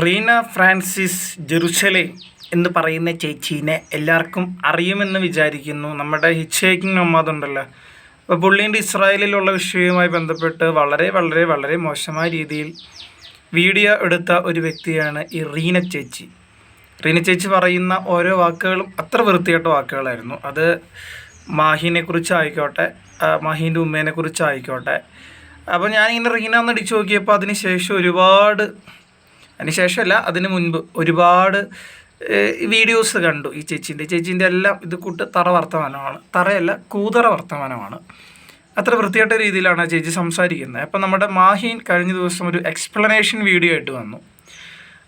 Reena Francis Jerusalem എന്ന് പറയുന്ന ചേച്ചീനെ എല്ലാവർക്കും അറിയുമെന്ന് വിചാരിക്കുന്നു. നമ്മുടെ ഹിച്ചേക്കിംഗ് നമ്മാദ് ഉണ്ടല്ലോ അപ്പോൾ പുള്ളീന്റെ ഇസ്രായേലിലുള്ള വിഷയവുമായി ബന്ധപ്പെട്ട് വളരെ വളരെ വളരെ മോശമായ രീതിയിൽ വീഡിയോ എടുത്ത ഒരു വ്യക്തിയാണ് ഈ റീന ചേച്ചി. റീന ചേച്ചി പറയുന്ന ഓരോ വാക്കുകളും അത്ര വൃത്തികെട്ട വാക്കുകളായിരുന്നു. അത് മാഹിനെ കുറിച്ചായിക്കോട്ടെ മാഹീന്റെ ഉമ്മേനെ കുറിച്ചായിക്കോട്ടെ അപ്പോൾ ഞാനിങ്ങനെ റീന എന്ന് അടിച്ചു നോക്കിയപ്പോൾ അതിന് ശേഷം ഒരുപാട് അതിന് ശേഷമല്ല അതിന് മുൻപ് ഒരുപാട് വീഡിയോസ് കണ്ടു ഈ ചേച്ചീന്റെ. ചേച്ചീന്റെ എല്ലാം ഇത് കൂട്ട് തറ വർത്തമാനമാണ്. തറയല്ല കൂതറ വർത്തമാനമാണ്. അത്ര വൃത്തിയായിട്ട രീതിയിലാണ് ആ ചേച്ചി സംസാരിക്കുന്നത്. അപ്പം നമ്മുടെ മാഹിൻ കഴിഞ്ഞ ദിവസം ഒരു എക്സ്പ്ലനേഷൻ വീഡിയോ ആയിട്ട് വന്നു.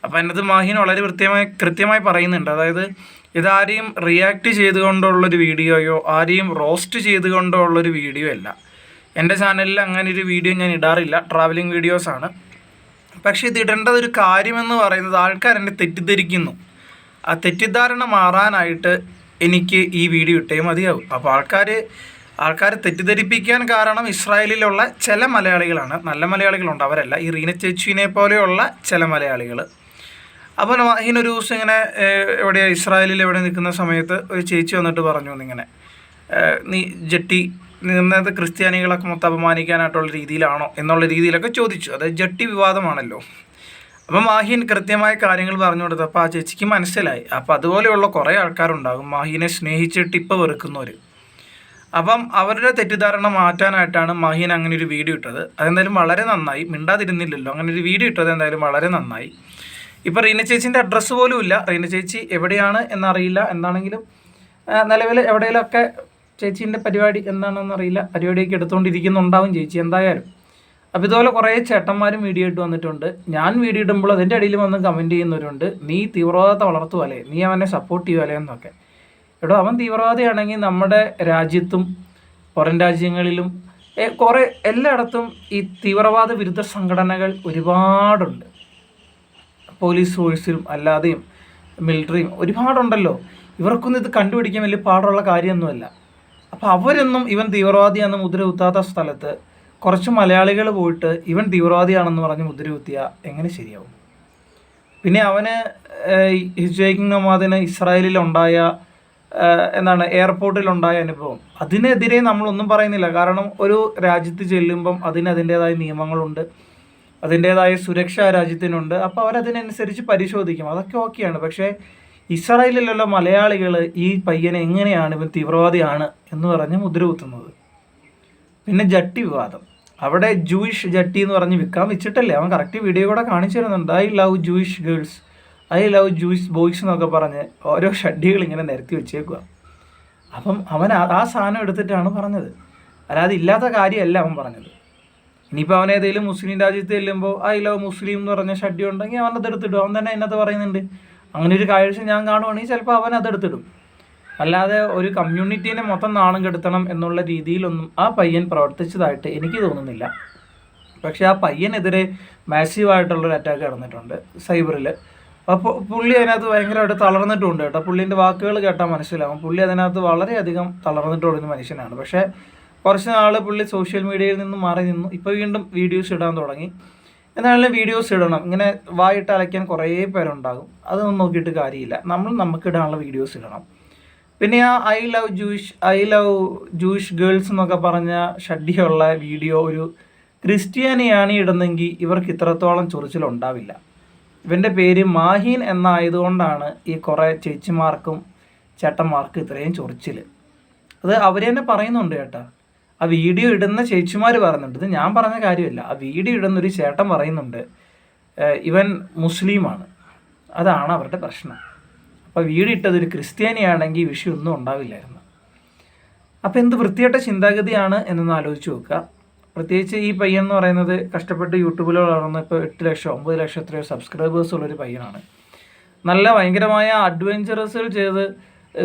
അപ്പോൾ അതിനകത്ത് മാഹിൻ വളരെ വൃത്തിയായി കൃത്യമായി പറയുന്നുണ്ട്. അതായത് ഇതാരെയും റിയാക്ട് ചെയ്തുകൊണ്ടുള്ളൊരു വീഡിയോയോ ആരെയും റോസ്റ്റ് ചെയ്തുകൊണ്ടുള്ളൊരു വീഡിയോ അല്ല. എന്റെ ചാനലിൽ അങ്ങനെ ഒരു വീഡിയോ ഞാൻ ഇടാറില്ല. ട്രാവലിംഗ് വീഡിയോസാണ് പക്ഷേ ഇത് ഇടേണ്ടത് ഒരു കാര്യമെന്ന് പറയുന്നത് ആൾക്കാർ എന്നെ തെറ്റിദ്ധരിക്കുന്നു. ആ തെറ്റിദ്ധാരണ മാറാനായിട്ട് എനിക്ക് ഈ വീഡിയോ ഇട്ടേ മതിയാവും. അപ്പോൾ ആൾക്കാർ ആൾക്കാരെ തെറ്റിദ്ധരിപ്പിക്കാൻ കാരണം ഇസ്രായേലിലുള്ള ചില മലയാളികളാണ്. നല്ല മലയാളികളുണ്ട്. അവരല്ല. ഈ റീന ചേച്ചുവിനെ പോലെയുള്ള ചില മലയാളികൾ അപ്പോൾ ഇതിനൊരു ദിവസം ഇങ്ങനെ എവിടെ ഇസ്രായേലിൽ എവിടെ നിൽക്കുന്ന സമയത്ത് ഒരു ചേച്ചി വന്നിട്ട് പറഞ്ഞു ഇങ്ങനെ നീ ജട്ടി നിന്നത് ക്രിസ്ത്യാനികളൊക്കെ മൊത്തം അപമാനിക്കാനായിട്ടുള്ള രീതിയിലാണോ എന്നുള്ള രീതിയിലൊക്കെ ചോദിച്ചു. അത് ജട്ടി വിവാദമാണല്ലോ. അപ്പം മാഹിൻ കൃത്യമായ കാര്യങ്ങൾ പറഞ്ഞു കൊടുത്തപ്പോൾ ആ ചേച്ചിക്ക് മനസ്സിലായി. അപ്പോൾ അതുപോലെയുള്ള കുറേ ആൾക്കാരുണ്ടാകും മാഹിനെ സ്നേഹിച്ചിട്ട് ഇപ്പോൾ വെറുക്കുന്നവർ അപ്പം അവരുടെ തെറ്റിദ്ധാരണ മാറ്റാനായിട്ടാണ് മാഹിൻ അങ്ങനെ ഒരു വീഡിയോ ഇട്ടത്. അതെന്തായാലും വളരെ നന്നായി. മിണ്ടാതിരുന്നില്ലല്ലോ. അങ്ങനെ ഒരു വീഡിയോ ഇട്ടത് എന്തായാലും വളരെ നന്നായി. ഇപ്പോൾ റീന ചേച്ചീന്റെ അഡ്രസ്സ് പോലും ഇല്ല റീന ചേച്ചി എവിടെയാണ് എന്നറിയില്ല. എന്താണെങ്കിലും നിലവിൽ എവിടെയെങ്കിലുമൊക്കെ ചേച്ചീന്റെ പരിപാടി എന്താണെന്ന് അറിയില്ല. പരിപാടിയൊക്കെ എടുത്തുകൊണ്ടിരിക്കുന്നുണ്ടാവും ചേച്ചി എന്തായാലും. അപ്പോൾ ഇതുപോലെ കുറേ ചേട്ടന്മാരും വീഡിയോ ഇട്ട് വന്നിട്ടുണ്ട്. ഞാൻ വീഡിയോ ഇടുമ്പോൾ അതിന്റെ അടിയിൽ വന്ന് കമന്റ് ചെയ്യുന്നവരുണ്ട്. നീ തീവ്രവാദത്തെ വളർത്തുവല്ലേ നീ അവനെ സപ്പോർട്ട് ചെയ്യുവല്ലേ എന്നൊക്കെ. എടോ അവൻ തീവ്രവാദിയാണെങ്കിൽ നമ്മുടെ രാജ്യത്തും പുറം രാജ്യങ്ങളിലും കുറേ എല്ലായിടത്തും ഈ തീവ്രവാദ വിരുദ്ധ സംഘടനകൾ ഒരുപാടുണ്ട്. പോലീസ് ഫോഴ്സിലും അല്ലാതെയും മിലിറ്ററിയും ഒരുപാടുണ്ടല്ലോ. ഇവർക്കൊന്നും ഇത് കണ്ടുപിടിക്കാൻ വലിയ പാടുള്ള കാര്യമൊന്നുമല്ല. അപ്പോൾ അവരൊന്നും ഇവൻ തീവ്രവാദിയാണെന്ന് മുദ്ര കുത്താത്ത സ്ഥലത്ത് കുറച്ച് മലയാളികൾ പോയിട്ട് ഇവൻ തീവ്രവാദിയാണെന്ന് പറഞ്ഞ് മുദ്ര കുത്തിയ എങ്ങനെ ശരിയാവും? പിന്നെ അവന് ഹിജയ്ക്കിംഗ് നമാദിന് ഇസ്രായേലിലുണ്ടായ എന്താണ് എയർപോർട്ടിലുണ്ടായ അനുഭവം. അതിനെതിരെ നമ്മളൊന്നും പറയുന്നില്ല. കാരണം ഒരു രാജ്യത്ത് ചെല്ലുമ്പം അതിന് അതിന്റേതായ നിയമങ്ങളുണ്ട്. അതിന്റേതായ സുരക്ഷ രാജ്യത്തിനുണ്ട്. അപ്പോൾ അവരതിനനുസരിച്ച് പരിശോധിക്കും. അതൊക്കെ ഓക്കെയാണ്. പക്ഷേ ഇസ്രായേലിലുള്ള മലയാളികൾ ഈ പയ്യനെ എങ്ങനെയാണ് ഇവൻ തീവ്രവാദിയാണ് എന്ന് പറഞ്ഞ് മുദ്ര കുത്തുന്നത് പിന്നെ ജട്ടി വിവാദം. അവിടെ ജൂയിഷ് ജട്ടി എന്ന് പറഞ്ഞ് വിൽക്കാൻ വെച്ചിട്ടല്ലേ? അവൻ കറക്റ്റ് വീഡിയോ കൂടെ കാണിച്ചു തരുന്നുണ്ട്. I love Jewish girls I love Jewish boys എന്നൊക്കെ പറഞ്ഞ് ഓരോ ഷഡ്ഡികൾ ഇങ്ങനെ നിരത്തി വെച്ചേക്കുക അപ്പം അവൻ ആ സാധനം എടുത്തിട്ടാണ് പറഞ്ഞത്. അല്ലാതെ ഇല്ലാത്ത കാര്യമല്ല അവൻ പറഞ്ഞത്. ഇനിയിപ്പോൾ അവൻ ഏതെങ്കിലും മുസ്ലിം രാജ്യത്ത് ചെല്ലുമ്പോൾ ഐ ലവ് മുസ്ലിം എന്ന് പറഞ്ഞ ഷഡ്ഡി ഉണ്ടെങ്കിൽ അവൻ അത് എടുത്തിടും. അവൻ തന്നെ അതിനകത്ത് പറയുന്നുണ്ട്. അങ്ങനെ ഒരു കാഴ്ച ഞാൻ കാണുവാണെങ്കിൽ ചിലപ്പോൾ അവൻ അതെടുത്തിടും. അല്ലാതെ ഒരു കമ്മ്യൂണിറ്റീനെ മൊത്തം നാണം കെടുത്തണം എന്നുള്ള രീതിയിലൊന്നും ആ പയ്യൻ പ്രവർത്തിച്ചതായിട്ട് എനിക്ക് തോന്നുന്നില്ല. പക്ഷേ ആ പയ്യനെതിരെ മാസീവായിട്ടുള്ളൊരു അറ്റാക്ക് നടന്നിട്ടുണ്ട് സൈബറിൽ അപ്പോൾ പുള്ളി അതിനകത്ത് ഭയങ്കരമായിട്ട് തളർന്നിട്ടുണ്ട് കേട്ടോ. പുള്ളീന്റെ വാക്കുകൾ കേട്ടാൽ മനസ്സിലാവും. പുള്ളി അതിനകത്ത് വളരെയധികം തളർന്നിട്ടുള്ളൊരു മനുഷ്യനാണ്. പക്ഷേ കുറച്ച് നാൾ പുള്ളി സോഷ്യൽ മീഡിയയിൽ നിന്ന് മാറി നിന്നു. ഇപ്പോൾ വീണ്ടും വീഡിയോസ് ഇടാൻ തുടങ്ങി. എന്നാലും വീഡിയോസ് ഇടണം. ഇങ്ങനെ വായിട്ട് അലയ്ക്കാൻ കുറേ പേരുണ്ടാകും. അതൊന്നും നോക്കിയിട്ട് കാര്യമില്ല. നമ്മൾ നമുക്ക് ഇടാനുള്ള വീഡിയോസ് ഇടണം. പിന്നെ ആ I love Jewish I love Jewish girls എന്നൊക്കെ പറഞ്ഞ ഷഡ്ഡിയുള്ള വീഡിയോ ഒരു ക്രിസ്ത്യാനിയാണ് ഇടുന്നെങ്കിൽ ഇവർക്ക് ഇത്രത്തോളം ചൊറിച്ചിലുണ്ടാവില്ല ഇവന്റെ പേര് മാഹീൻ എന്നായതുകൊണ്ടാണ് ഈ കുറേ ചേച്ചിമാർക്കും ചേട്ടന്മാർക്കും ഇത്രയും ചൊറിച്ചിൽ അത് അവർ തന്നെ പറയുന്നുണ്ട് ചേട്ടാ ആ വീഡിയോ ഇടുന്ന ചേച്ചിമാർ പറയുന്നുണ്ട്. ഇത് ഞാൻ പറഞ്ഞ കാര്യമല്ല. ആ വീഡിയോ ഇടുന്ന ഒരു ചേട്ടൻ പറയുന്നുണ്ട്. ഇവൻ മുസ്ലിമാണ്. അതാണ് അവരുടെ പ്രശ്നം. അപ്പോൾ വീഡിയോ ഇട്ടത് ഒരു ക്രിസ്ത്യാനിയാണെങ്കിൽ ഈ വിഷയമൊന്നും ഉണ്ടാവില്ലായിരുന്നു. അപ്പോൾ എന്ത് വൃത്തിയായിട്ട ചിന്താഗതിയാണ് എന്നൊന്ന് ആലോചിച്ച് നോക്കുക. പ്രത്യേകിച്ച് ഈ പയ്യൻ എന്ന് പറയുന്നത് കഷ്ടപ്പെട്ട് യൂട്യൂബിൽ വളർന്ന് ഇപ്പോൾ എട്ട് ലക്ഷം ഒമ്പത് ലക്ഷം എത്രയോ സബ്സ്ക്രൈബേഴ്സ് ഉള്ളൊരു പയ്യനാണ്. നല്ല ഭയങ്കരമായ അഡ്വഞ്ചറസുകൾ ചെയ്ത്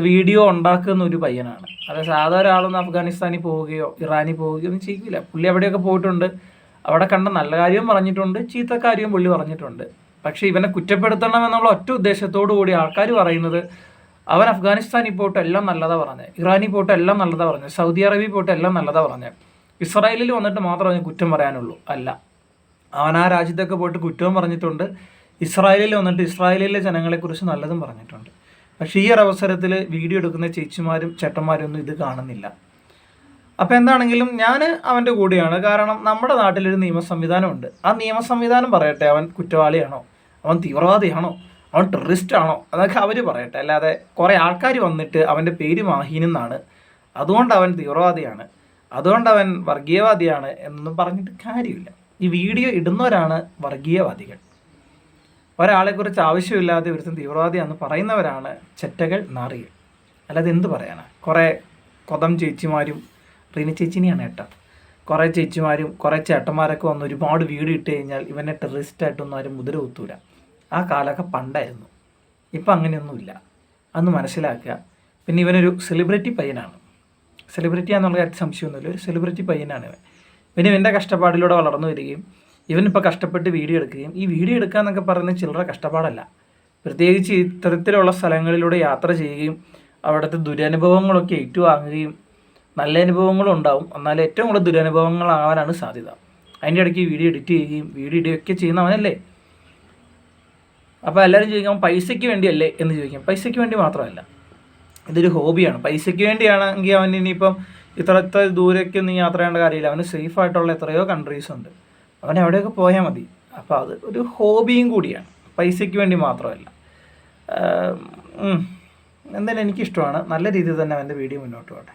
വീഡിയോ ഉണ്ടാക്കുന്ന ഒരു പയ്യനാണ്. അത് സാധാരണ ഒരാളൊന്നും അഫ്ഗാനിസ്ഥാനിൽ പോവുകയോ ഇറാനിൽ പോവുകയോ ഒന്നും ചെയ്യില്ല പുള്ളി അവിടെയൊക്കെ പോയിട്ടുണ്ട് അവിടെ കണ്ട നല്ല കാര്യവും പറഞ്ഞിട്ടുണ്ട് ചീത്ത കാര്യവും പുള്ളി പറഞ്ഞിട്ടുണ്ട്. പക്ഷേ ഇവനെ കുറ്റപ്പെടുത്തണം എന്നുള്ള ഒറ്റ ഉദ്ദേശത്തോടു കൂടി ആൾക്കാർ പറയുന്നത് അവൻ അഫ്ഗാനിസ്ഥാനിൽ പോയിട്ട് എല്ലാം നല്ലതാ പറഞ്ഞത് ഇറാനിൽ പോയിട്ട് എല്ലാം നല്ലതാ പറഞ്ഞത് സൗദി അറേബ്യയിൽ പോയിട്ട് എല്ലാം നല്ലതാ പറഞ്ഞത് ഇസ്രായേലിൽ വന്നിട്ട് മാത്രമേ കുറ്റം പറയാനുള്ളൂ അല്ല. അവൻ ആ രാജ്യത്തൊക്കെ പോയിട്ട് കുറ്റവും പറഞ്ഞിട്ടുണ്ട് ഇസ്രായേലിൽ വന്നിട്ട് ഇസ്രായേലിലെ ജനങ്ങളെക്കുറിച്ച് നല്ലതും പറഞ്ഞിട്ടുണ്ട്. പക്ഷേ ഈ ഒരു അവസരത്തിൽ വീഡിയോ എടുക്കുന്ന ചേച്ചിമാരും ചേട്ടന്മാരും ഒന്നും ഇത് കാണുന്നില്ല. അപ്പോൾ എന്താണെങ്കിലും ഞാൻ അവന്റെ കൂടെയാണ്. കാരണം നമ്മുടെ നാട്ടിലൊരു നിയമ സംവിധാനമുണ്ട്. ആ നിയമ സംവിധാനം പറയട്ടെ. അവൻ കുറ്റവാളിയാണോ? അവൻ തീവ്രവാദിയാണോ? അവൻ ടെററിസ്റ്റ് ആണോ അതൊക്കെ അവർ പറയട്ടെ. അല്ലാതെ കുറേ ആൾക്കാർ വന്നിട്ട് അവന്റെ പേര് മാഹീനെന്നാണ്. അതുകൊണ്ട് അവൻ തീവ്രവാദിയാണ്. അതുകൊണ്ട് അവൻ വർഗീയവാദിയാണ് എന്നൊന്നും പറഞ്ഞിട്ട് കാര്യമില്ല. ഈ വീഡിയോ ഇടുന്നവരാണ് വർഗീയവാദികൾ. ഒരാളെക്കുറിച്ച് ആവശ്യമില്ലാതെ ഒരു തീവ്രവാദി എന്ന് പറയുന്നവരാണ് ചെറ്റകൾ നാറികൾ അല്ലാതെ എന്ത് പറയാനാ? കുറേ കൊതം ചേച്ചിമാരും റീന ചേച്ചിനെയാണ് ഏട്ട കുറേ ചേച്ചിമാരും കുറേ ചേട്ടന്മാരൊക്കെ വന്ന് ഒരുപാട് വീട് ഇട്ട് കഴിഞ്ഞാൽ ഇവനെ ടെററിസ്റ്റായിട്ടൊന്നും ആരും മുതിര കുത്തൂല ആ കാലമൊക്കെ പണ്ടായിരുന്നു. ഇപ്പം അങ്ങനെയൊന്നുമില്ല. അന്ന് മനസ്സിലാക്കുക. പിന്നെ ഇവനൊരു സെലിബ്രിറ്റി പയ്യനാണ്. സെലിബ്രിറ്റി എന്നുള്ള കാര്യത്തിൽ സംശയമൊന്നുമില്ല. ഒരു സെലിബ്രിറ്റി പയ്യനാണ് ഇവൻ. പിന്നെ ഇവന്റെ കഷ്ടപ്പാടിലൂടെ വളർന്നു വരികയും ഇവനിപ്പോൾ കഷ്ടപ്പെട്ട് വീഡിയോ എടുക്കുകയും ഈ വീഡിയോ എടുക്കുക എന്നൊക്കെ പറയുന്നത് ചില്ലറ കഷ്ടപ്പാടല്ല. പ്രത്യേകിച്ച് ഇത്തരത്തിലുള്ള സ്ഥലങ്ങളിലൂടെ യാത്ര ചെയ്യുകയും അവിടുത്തെ ദുരനുഭവങ്ങളൊക്കെ ഏറ്റുവാങ്ങുകയും നല്ല അനുഭവങ്ങളും ഉണ്ടാവും. എന്നാൽ ഏറ്റവും കൂടുതൽ ദുരനുഭവങ്ങളാവാനാണ് സാധ്യത. അതിന്റെ ഇടയ്ക്ക് വീഡിയോ എഡിറ്റ് ചെയ്യുകയും വീഡിയോ ഇടുകയൊക്കെ ചെയ്യുന്നവനല്ലേ? അപ്പോൾ എല്ലാവരും ചോദിക്കാം പൈസയ്ക്ക് വേണ്ടിയല്ലേ? എന്ന് ചോദിക്കാം. പൈസയ്ക്ക് വേണ്ടി മാത്രമല്ല. ഇതൊരു ഹോബിയാണ്. പൈസയ്ക്ക് വേണ്ടിയാണെങ്കിൽ അവൻ ഇനിയിപ്പം ഇത്ര ഇത്ര ദൂരേക്കൊന്നും യാത്ര ചെയ്യേണ്ട കാര്യമില്ല. അവന് സേഫ് ആയിട്ടുള്ള എത്രയോ കൺട്രീസ് ഉണ്ട്. അവൻ എവിടെയൊക്കെ പോയാൽ മതി. അപ്പോൾ അത് ഒരു ഹോബിയും കൂടിയാണ്. പൈസയ്ക്ക് വേണ്ടി മാത്രമല്ല. എന്തായാലും എനിക്കിഷ്ടമാണ്. നല്ല രീതിയിൽ തന്നെ അവന്റെ വീഡിയോ മുന്നോട്ട് പോട്ടെ.